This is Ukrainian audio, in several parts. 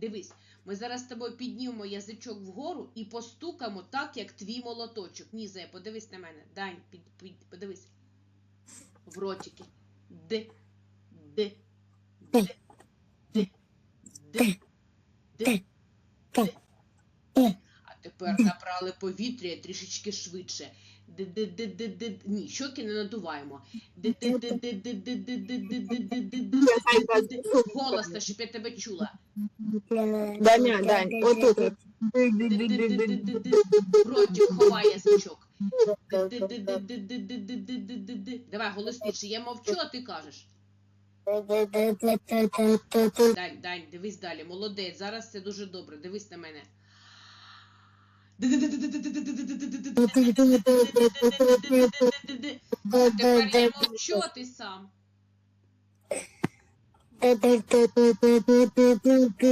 Дивись, ми зараз з тобою піднімемо язичок вгору і постукаємо так, як твій молоточок. Ні, Зая, подивись на мене. Дань, під, під, подивись. В ротики. Д. Д. Д. Д. Д. Д. Д. А тепер набрали повітря трішечки швидше. Ні, щоки не надуваємо. Голосно, щоб я тебе чула. Даня, Дань, отут. Ротик ховає язичок. Давай голосніше, я мовчу, а ти кажеш. Дань, Дань, дивись далі, молодець, зараз це дуже добре, дивись на мене. Тепер я мовчу, а ти сам.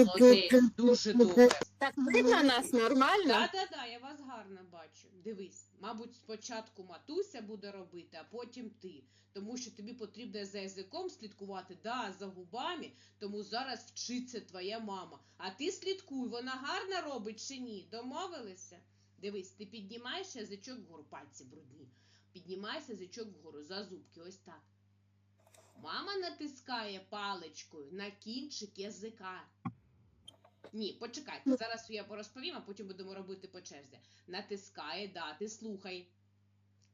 Молодець, дуже добре. Так видно нас нормально? Да, да, да, я вас гарно бачу. Дивись, мабуть, спочатку матуся буде робити, а потім ти. Тому що тобі потрібно за язиком слідкувати, да, за губами, тому зараз вчиться твоя мама. А ти слідкуй, вона гарно робить чи ні? Домовилися? Дивись, ти піднімаєш язичок вгору, пальці брудні. Піднімаєш язичок вгору за зубки, ось так. Мама натискає паличкою на кінчик язика. Ні, почекайте, зараз я розповім, а потім будемо робити по черзі. Натискає, да, ти слухай.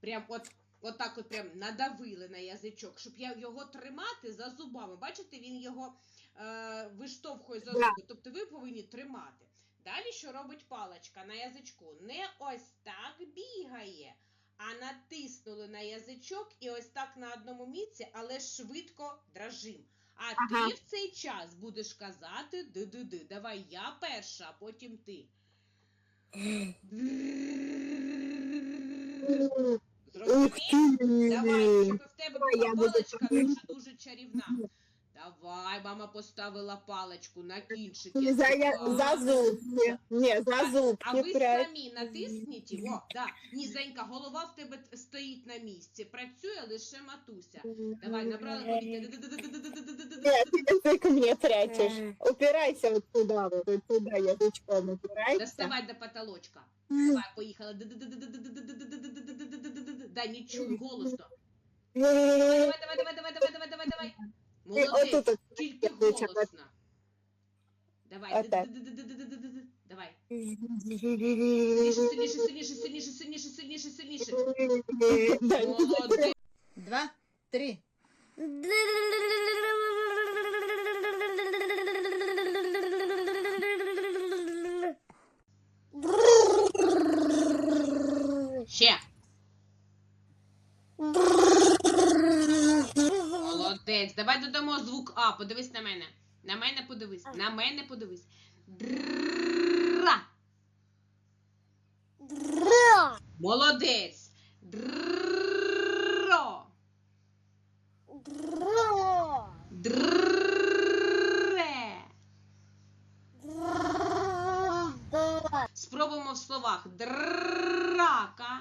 Прям от, от так от прям надавили на язичок, щоб я його тримати за зубами. Бачите, він його е, виштовхує за зуби. Тобто ви повинні тримати. Далі що робить паличка на язичку? Не ось так бігає, а натиснули на язичок і ось так на одному місці, але швидко дрожим. А Ага. ти в цей час будеш казати ди-ди-ди. Давай я перша, а потім ти. Зрозумів? Давай, щоб в тебе була паличка дуже дуже чарівна. Давай, мама поставила паличку на кінчик. За, язика. за зубки. Ні, за А зубки. ви прям. самі натисніть його. Да. Ні, Зенька, голова в тебе т- стоїть на місці. Працює лише матуся. Давай, набрала повітря. Нет, ты язык мне прячешь. Упирайся вот туда, вот, вот туда язычком упирайся. Доставай до потолочка. Давай, поїхала. Да, не чую, голосно. Давай, давай, давай, давай, давай, давай, давай, давай. Отут Молодець, от. тільки голосно. Давай, Отак. давай. Сильніше, сильніше, сильніше, сильніше, сильніше, сильніше, сильніше. Молодець. Два, три. Молодець. Давай додамо звук А. Подивись на мене. На мене подивись. На мене подивись. Дра. Молодець. Дро. Дре. Спробуємо в словах. Драка.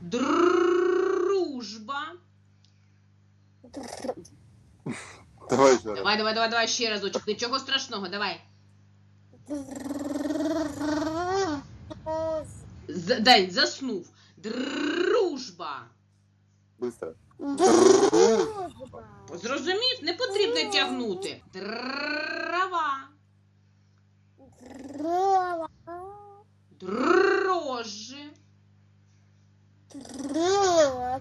Дружба. Давай. Давай, давай, давай, ще разочок. Нічого страшного, давай. З- дай, заснув. Дружба. Быстро. Зрозумів? Не потрібно тягнути. Дрова. Дрожжі. Ур.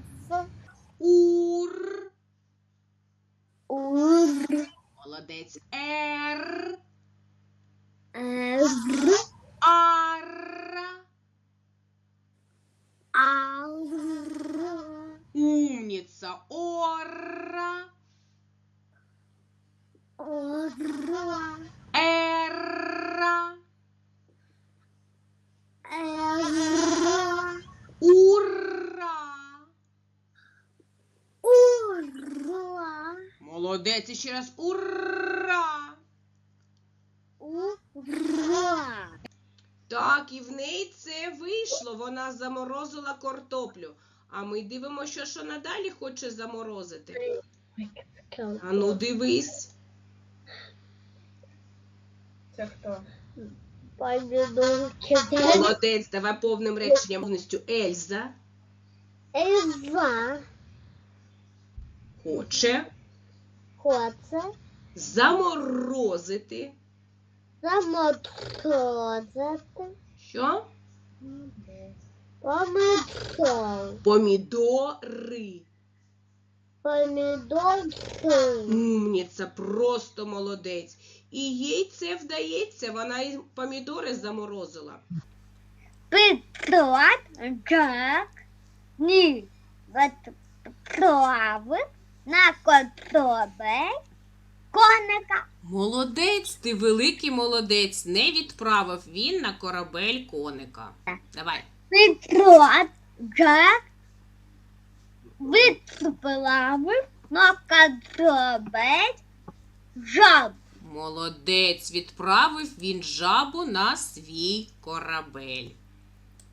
Молодець. Ер. Ер. Ар. Ар. Умніця. О. І ще раз. Ура. Ура! Так, і в неї це вийшло. Вона заморозила картоплю. А ми дивимося, що надалі хоче заморозити. А ну дивись. Це хто? Молодець, давай повним реченням повністю. Ельза Эльза. хоче Хоче. заморозити. Заморозити. Що? Помидор. Помідори. Помидорки. Умніця, просто молодець. І їй це вдається, вона і помідори заморозила. Петро, Джек, ні, відправив на корабель коника. Молодець, ти великий молодець. Не відправив він на корабель коника. Давай. Петро, відправив на корабель жаб. Молодець, відправив він жабу на свій корабель.